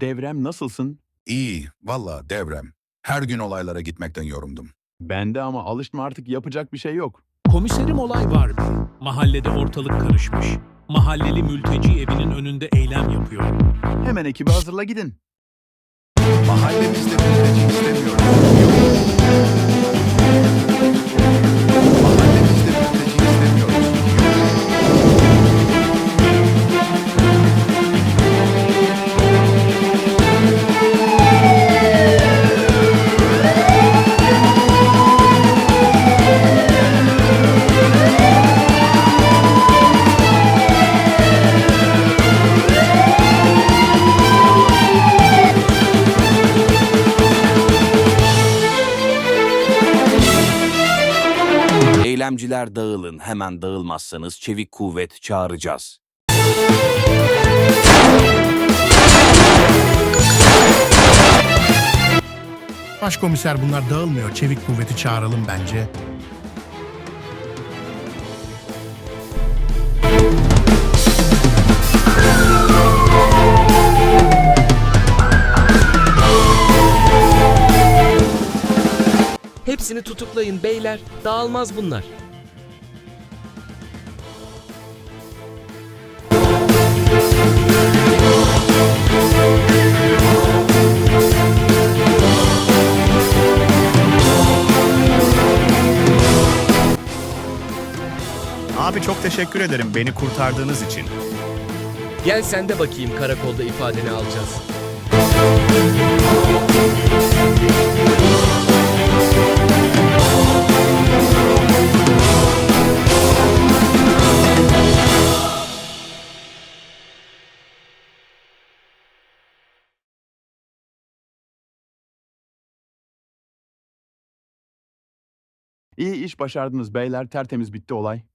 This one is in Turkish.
Devrem nasılsın? İyi, valla devrem. Her gün olaylara gitmekten yoruldum. Ben de ama alıştım artık yapacak bir şey yok. Komiserim olay var mı? Mahallede ortalık karışmış. Mahalleli mülteci evinin önünde eylem yapıyor. Hemen ekibi hazırla gidin. Mahallemizde Eylemciler dağılın. Hemen dağılmazsanız çevik kuvvet çağıracağız. Başkomiser bunlar dağılmıyor. Çevik kuvveti çağıralım bence. Hepsini tutuklayın beyler. Dağılmaz bunlar. Abi çok teşekkür ederim beni kurtardığınız için. Gel sen de bakayım karakolda ifadeni alacağız. İyi iş başardınız beyler tertemiz bitti olay.